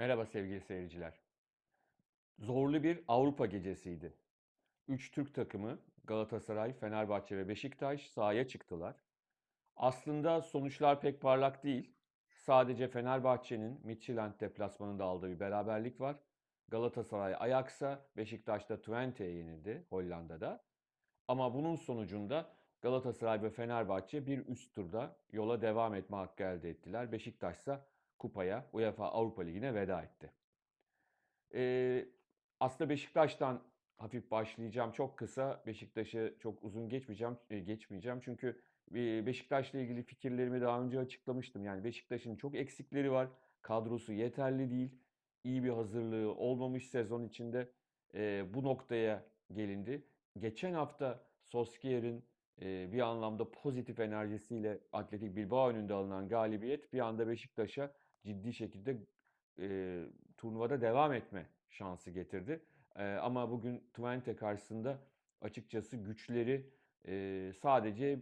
Merhaba sevgili seyirciler. Zorlu bir Avrupa gecesiydi. Üç Türk takımı Galatasaray, Fenerbahçe ve Beşiktaş sahaya çıktılar. Aslında sonuçlar pek parlak değil. Sadece Fenerbahçe'nin Midtjylland deplasmanında aldığı bir beraberlik var. Galatasaray Ajax'a, Beşiktaş da Twente'ye yenildi Hollanda'da. Ama bunun sonucunda Galatasaray ve Fenerbahçe bir üst turda yola devam etme hakkı elde ettiler. Beşiktaş ise kupaya, UEFA Avrupa Ligi'ne veda etti. Ee, aslında Beşiktaş'tan hafif başlayacağım. Çok kısa. Beşiktaş'ı çok uzun geçmeyeceğim. e, geçmeyeceğim. Çünkü e, Beşiktaş'la ilgili fikirlerimi daha önce açıklamıştım. Yani Beşiktaş'ın çok eksikleri var. Kadrosu yeterli değil. İyi bir hazırlığı olmamış sezon içinde. E, bu noktaya gelindi. Geçen hafta Solskjaer'in e, bir anlamda pozitif enerjisiyle Atletik Bilbao önünde alınan galibiyet bir anda Beşiktaş'a ciddi şekilde e, turnuvada devam etme şansı getirdi. E, ama bugün Twente karşısında açıkçası güçleri e, sadece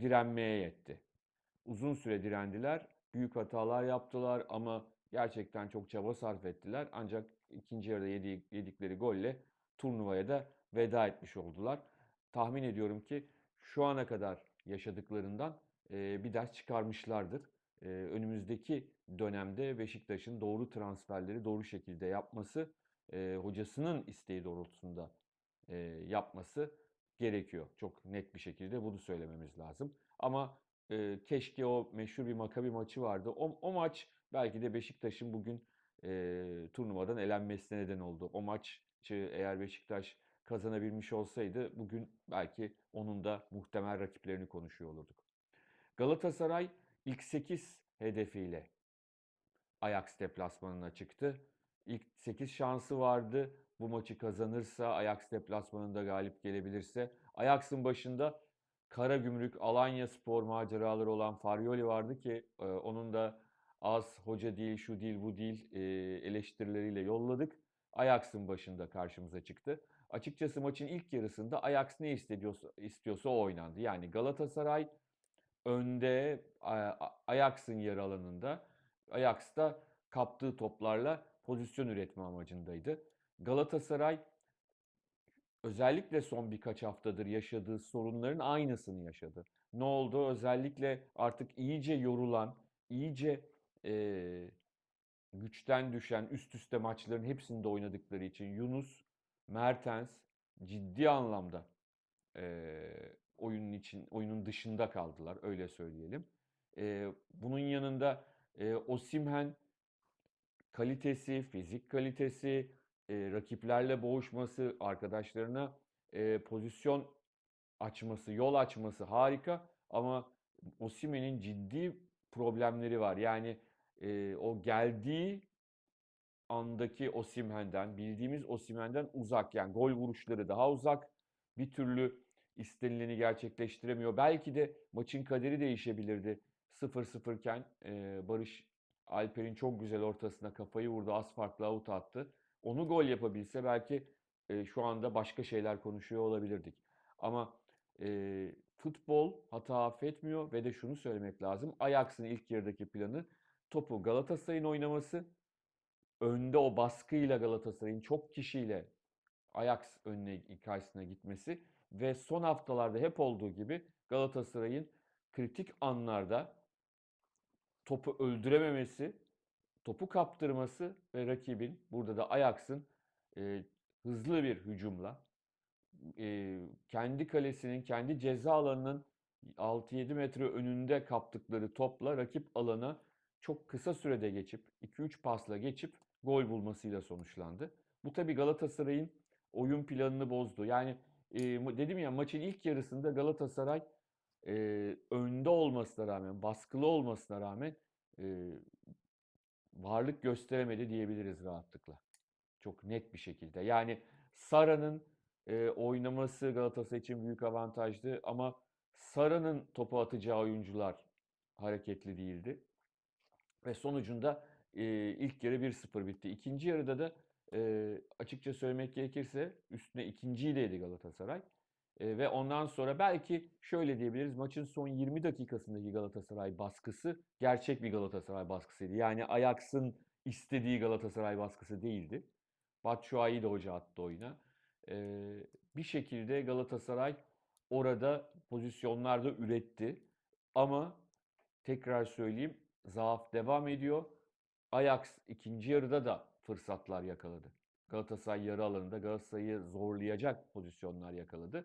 direnmeye yetti. Uzun süre direndiler, büyük hatalar yaptılar ama gerçekten çok çaba sarf ettiler. Ancak ikinci yarıda yedik, yedikleri golle turnuvaya da veda etmiş oldular. Tahmin ediyorum ki şu ana kadar yaşadıklarından e, bir ders çıkarmışlardır. E, önümüzdeki dönemde Beşiktaş'ın doğru transferleri doğru şekilde yapması, e, hocasının isteği doğrultusunda e, yapması gerekiyor. Çok net bir şekilde bunu söylememiz lazım. Ama e, keşke o meşhur bir Makabi maçı vardı. O, o maç belki de Beşiktaş'ın bugün e, turnuvadan elenmesine neden oldu. O maçı eğer Beşiktaş kazanabilmiş olsaydı bugün belki onun da muhtemel rakiplerini konuşuyor olurduk. Galatasaray ilk 8 hedefiyle Ajax deplasmanına çıktı. İlk 8 şansı vardı. Bu maçı kazanırsa, Ajax deplasmanında galip gelebilirse. Ajax'ın başında Karagümrük, Alanya Spor maceraları olan Faryoli vardı ki e, onun da az hoca değil, şu değil, bu değil e, eleştirileriyle yolladık. Ajax'ın başında karşımıza çıktı. Açıkçası maçın ilk yarısında Ajax ne istiyorsa, istiyorsa o oynandı. Yani Galatasaray önde Ajax'ın yer alanında Ajax'ta kaptığı toplarla pozisyon üretme amacındaydı. Galatasaray özellikle son birkaç haftadır yaşadığı sorunların aynısını yaşadı. Ne oldu? Özellikle artık iyice yorulan, iyice e, güçten düşen üst üste maçların hepsinde oynadıkları için Yunus, Mertens ciddi anlamda e, oyunun için oyunun dışında kaldılar öyle söyleyelim. E, bunun yanında e, Osimhen kalitesi, fizik kalitesi, e, rakiplerle boğuşması, arkadaşlarına e, pozisyon açması, yol açması harika ama Osimhen'in ciddi problemleri var. Yani e, o geldiği andaki Osimhen'den, bildiğimiz Osimhen'den uzak. Yani gol vuruşları daha uzak. Bir türlü istenileni gerçekleştiremiyor. Belki de maçın kaderi değişebilirdi. 0-0 iken e, Barış Alper'in çok güzel ortasına kafayı vurdu. Az farklı out attı. Onu gol yapabilse belki e, şu anda başka şeyler konuşuyor olabilirdik. Ama e, futbol hata affetmiyor ve de şunu söylemek lazım. Ajax'ın ilk yarıdaki planı topu Galatasaray'ın oynaması, önde o baskıyla Galatasaray'ın çok kişiyle Ajax önüne karşısına gitmesi ve son haftalarda hep olduğu gibi Galatasaray'ın kritik anlarda topu öldürememesi, topu kaptırması ve rakibin burada da Ajax'ın e, hızlı bir hücumla e, kendi kalesinin, kendi ceza alanının 6-7 metre önünde kaptıkları topla rakip alana çok kısa sürede geçip 2-3 pasla geçip gol bulmasıyla sonuçlandı. Bu tabi Galatasaray'ın oyun planını bozdu. Yani e, dedim ya maçın ilk yarısında Galatasaray e, önde olmasına rağmen, baskılı olmasına rağmen e, varlık gösteremedi diyebiliriz rahatlıkla. Çok net bir şekilde. Yani Sara'nın e, oynaması Galatasaray için büyük avantajdı ama Sara'nın topu atacağı oyuncular hareketli değildi. Ve sonucunda e, ilk yarı 1-0 bitti. İkinci yarıda da e, açıkça söylemek gerekirse üstüne yedi Galatasaray. E, ve ondan sonra belki şöyle diyebiliriz maçın son 20 dakikasındaki Galatasaray baskısı gerçek bir Galatasaray baskısıydı. Yani Ajax'ın istediği Galatasaray baskısı değildi. Batshuayi de hoca attı oyuna. Ee, bir şekilde Galatasaray orada pozisyonlarda üretti. Ama tekrar söyleyeyim zaaf devam ediyor. Ajax ikinci yarıda da fırsatlar yakaladı. Galatasaray yarı alanında Galatasaray'ı zorlayacak pozisyonlar yakaladı.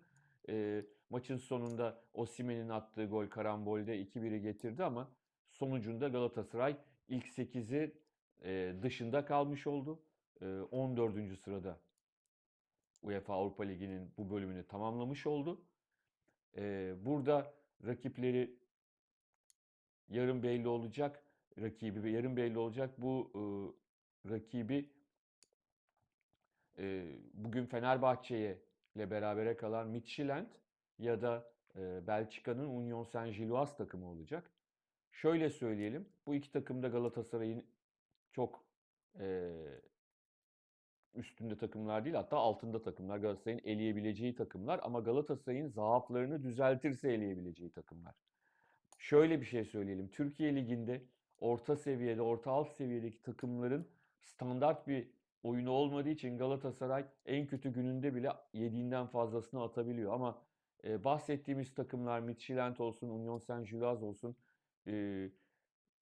E, maçın sonunda Osimhen'in attığı gol karambolde 2-1'i getirdi ama sonucunda Galatasaray ilk 8'i e, dışında kalmış oldu. E, 14. sırada UEFA Avrupa Ligi'nin bu bölümünü tamamlamış oldu. E, burada rakipleri yarın belli olacak. Rakibi yarın belli olacak. Bu e, rakibi e, bugün Fenerbahçe'ye ile berabere kalan Midtjylland ya da e, Belçika'nın Union Saint-Gilloise takımı olacak. Şöyle söyleyelim. Bu iki takım da Galatasaray'ın çok e, üstünde takımlar değil hatta altında takımlar. Galatasaray'ın eleyebileceği takımlar ama Galatasaray'ın zaaflarını düzeltirse eleyebileceği takımlar. Şöyle bir şey söyleyelim. Türkiye Ligi'nde orta seviyede, orta alt seviyedeki takımların standart bir oyunu olmadığı için Galatasaray en kötü gününde bile yediğinden fazlasını atabiliyor. Ama e, bahsettiğimiz takımlar Midtjylland olsun, Union Saint-Gilloise olsun e,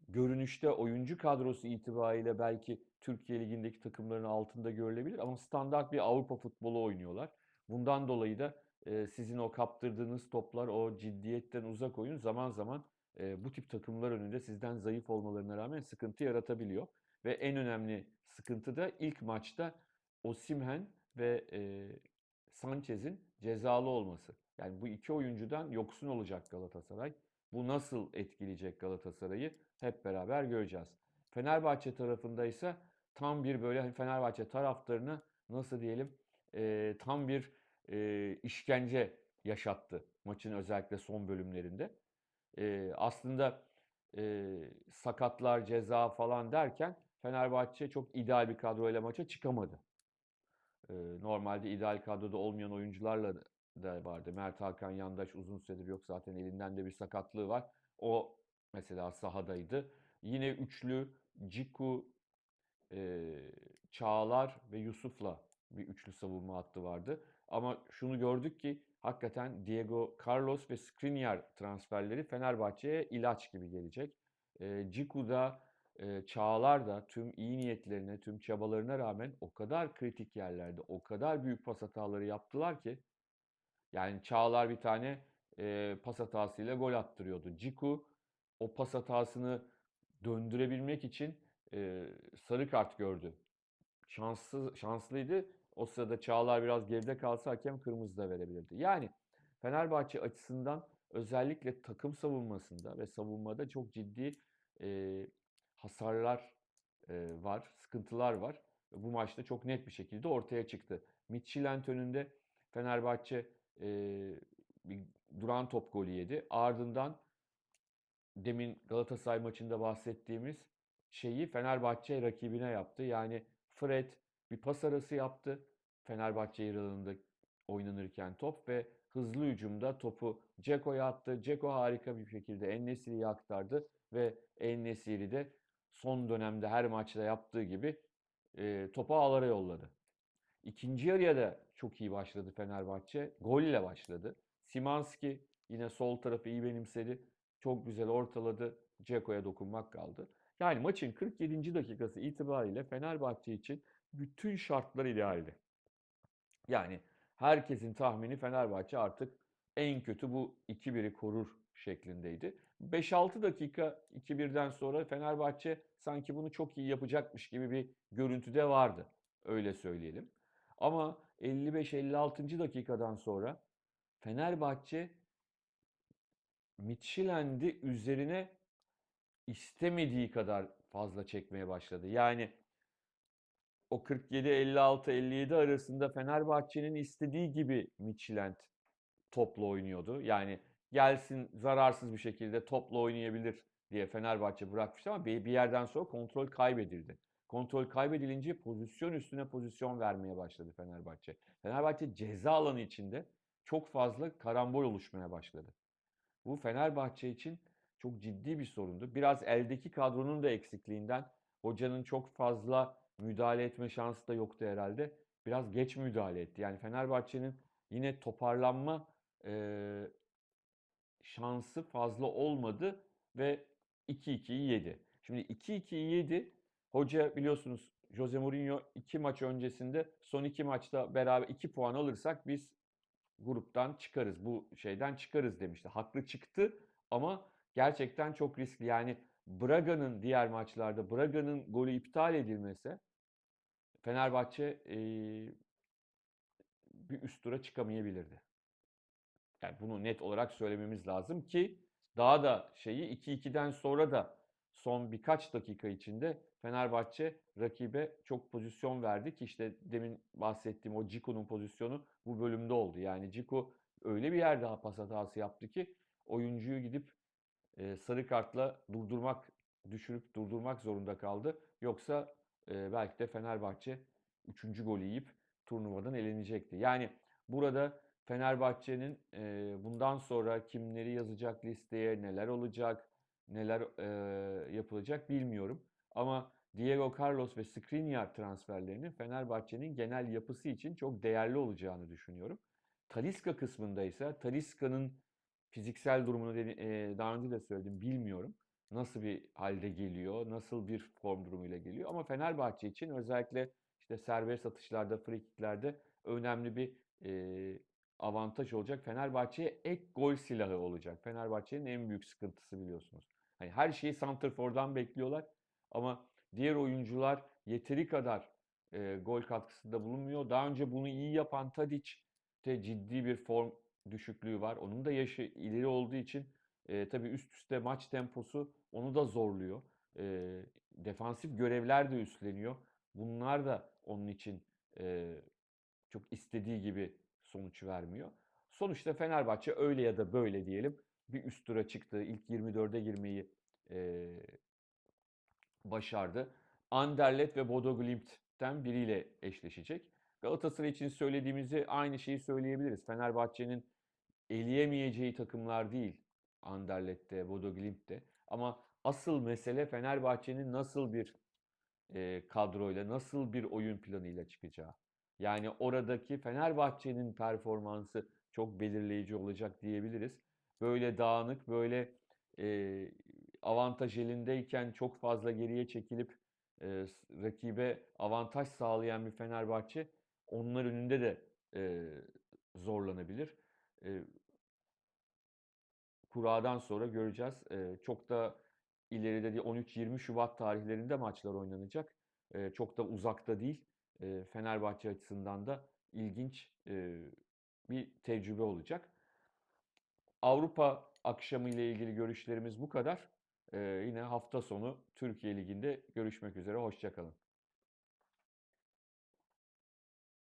görünüşte oyuncu kadrosu itibariyle belki Türkiye Ligi'ndeki takımların altında görülebilir ama standart bir Avrupa futbolu oynuyorlar. Bundan dolayı da e, sizin o kaptırdığınız toplar o ciddiyetten uzak oyun zaman zaman e, bu tip takımlar önünde sizden zayıf olmalarına rağmen sıkıntı yaratabiliyor. Ve en önemli sıkıntı da ilk maçta Osimhen ve e, Sanchez'in cezalı olması. Yani bu iki oyuncudan yoksun olacak Galatasaray. Bu nasıl etkileyecek Galatasaray'ı hep beraber göreceğiz. Fenerbahçe tarafında ise tam bir böyle hani Fenerbahçe taraftarını nasıl diyelim e, tam bir e, işkence yaşattı maçın özellikle son bölümlerinde. E, aslında e, sakatlar, ceza falan derken Fenerbahçe çok ideal bir kadroyla maça çıkamadı. E, normalde ideal kadroda olmayan oyuncularla da vardı. Mert Hakan Yandaş uzun süredir yok zaten elinden de bir sakatlığı var. O mesela sahadaydı. Yine üçlü Ciku, e, Çağlar ve Yusuf'la bir üçlü savunma hattı vardı. Ama şunu gördük ki hakikaten Diego Carlos ve Skriniar transferleri Fenerbahçe'ye ilaç gibi gelecek. E, Ciku da e, Çağlar da tüm iyi niyetlerine, tüm çabalarına rağmen o kadar kritik yerlerde, o kadar büyük pas hataları yaptılar ki yani Çağlar bir tane e, pas hatasıyla gol attırıyordu. Ciku o pas hatasını döndürebilmek için e, sarı kart gördü. Şanslı, şanslıydı. O sırada Çağlar biraz geride kalsa hakem kırmızı da verebilirdi. Yani Fenerbahçe açısından özellikle takım savunmasında ve savunmada çok ciddi e, hasarlar e, var, sıkıntılar var. Bu maçta çok net bir şekilde ortaya çıktı. Midtjylland önünde Fenerbahçe e, bir duran top golü yedi. Ardından demin Galatasaray maçında bahsettiğimiz şeyi Fenerbahçe rakibine yaptı. Yani Fred bir pas arası yaptı. Fenerbahçe yarılığında oynanırken top ve hızlı hücumda topu Ceko'ya attı. Ceko harika bir şekilde En-Nesyri'ye aktardı ve En-Nesyri de son dönemde her maçta yaptığı gibi e, topu ağlara yolladı. İkinci yarıya da çok iyi başladı Fenerbahçe. Gol ile başladı. Simanski yine sol tarafı iyi benimsedi. Çok güzel ortaladı. Ceko'ya dokunmak kaldı. Yani maçın 47. dakikası itibariyle Fenerbahçe için bütün şartlar idealdi. Yani herkesin tahmini Fenerbahçe artık en kötü bu 2-1'i korur şeklindeydi. 5-6 dakika 2-1'den sonra Fenerbahçe sanki bunu çok iyi yapacakmış gibi bir görüntüde vardı. Öyle söyleyelim. Ama 55-56. dakikadan sonra Fenerbahçe Midtjylland'i üzerine istemediği kadar fazla çekmeye başladı. Yani o 47-56-57 arasında Fenerbahçe'nin istediği gibi Midtjylland topla oynuyordu. Yani gelsin zararsız bir şekilde topla oynayabilir diye Fenerbahçe bırakmıştı ama bir yerden sonra kontrol kaybedildi. Kontrol kaybedilince pozisyon üstüne pozisyon vermeye başladı Fenerbahçe. Fenerbahçe ceza alanı içinde çok fazla karambol oluşmaya başladı. Bu Fenerbahçe için çok ciddi bir sorundu. Biraz eldeki kadronun da eksikliğinden hocanın çok fazla müdahale etme şansı da yoktu herhalde. Biraz geç müdahale etti. Yani Fenerbahçe'nin yine toparlanma eee, şansı fazla olmadı ve 2-2'yi yedi. Şimdi 2-2'yi yedi. Hoca biliyorsunuz Jose Mourinho iki maç öncesinde son iki maçta beraber iki puan alırsak biz gruptan çıkarız. Bu şeyden çıkarız demişti. Haklı çıktı ama gerçekten çok riskli. Yani Braga'nın diğer maçlarda Braga'nın golü iptal edilmese Fenerbahçe eee, bir üst tura çıkamayabilirdi. Yani bunu net olarak söylememiz lazım ki daha da şeyi 2-2'den sonra da son birkaç dakika içinde Fenerbahçe rakibe çok pozisyon verdi ki işte demin bahsettiğim o Ciku'nun pozisyonu bu bölümde oldu. Yani Ciku öyle bir yerde pas hatası yaptı ki oyuncuyu gidip e, sarı kartla durdurmak, düşürüp durdurmak zorunda kaldı. Yoksa e, belki de Fenerbahçe 3. golü yiyip turnuvadan elenecekti. Yani burada Fenerbahçe'nin e, bundan sonra kimleri yazacak listeye, neler olacak, neler e, yapılacak bilmiyorum. Ama Diego Carlos ve Skriniar transferlerinin Fenerbahçe'nin genel yapısı için çok değerli olacağını düşünüyorum. Talisca kısmında ise Talisca'nın fiziksel durumunu dedi- e, daha önce de söyledim bilmiyorum. Nasıl bir halde geliyor, nasıl bir form durumuyla geliyor. Ama Fenerbahçe için özellikle işte serbest atışlarda, frikiklerde önemli bir e, avantaj olacak. Fenerbahçe'ye ek gol silahı olacak. Fenerbahçe'nin en büyük sıkıntısı biliyorsunuz. Hani her şeyi Santrfor'dan bekliyorlar ama diğer oyuncular yeteri kadar e, gol katkısında bulunmuyor. Daha önce bunu iyi yapan Tadic'te ciddi bir form düşüklüğü var. Onun da yaşı ileri olduğu için e, tabii üst üste maç temposu onu da zorluyor. E, defansif görevler de üstleniyor. Bunlar da onun için e, çok istediği gibi sonuç vermiyor. Sonuçta Fenerbahçe öyle ya da böyle diyelim bir üst tura çıktı. İlk 24'e girmeyi e, başardı. Anderlet ve Bodo Glimt'ten biriyle eşleşecek. Galatasaray için söylediğimizi aynı şeyi söyleyebiliriz. Fenerbahçe'nin eleyemeyeceği takımlar değil Anderlet'te, Bodo Glimt'te. Ama asıl mesele Fenerbahçe'nin nasıl bir e, kadroyla, nasıl bir oyun planıyla çıkacağı. Yani oradaki Fenerbahçe'nin performansı çok belirleyici olacak diyebiliriz. Böyle dağınık, böyle e, avantaj elindeyken çok fazla geriye çekilip e, rakibe avantaj sağlayan bir Fenerbahçe onlar önünde de e, zorlanabilir. E, kuradan sonra göreceğiz. E, çok da ileride değil 13-20 Şubat tarihlerinde maçlar oynanacak. E, çok da uzakta değil. E, Fenerbahçe açısından da ilginç e, bir tecrübe olacak. Avrupa akşamı ile ilgili görüşlerimiz bu kadar. E, yine hafta sonu Türkiye Ligi'nde görüşmek üzere. Hoşçakalın.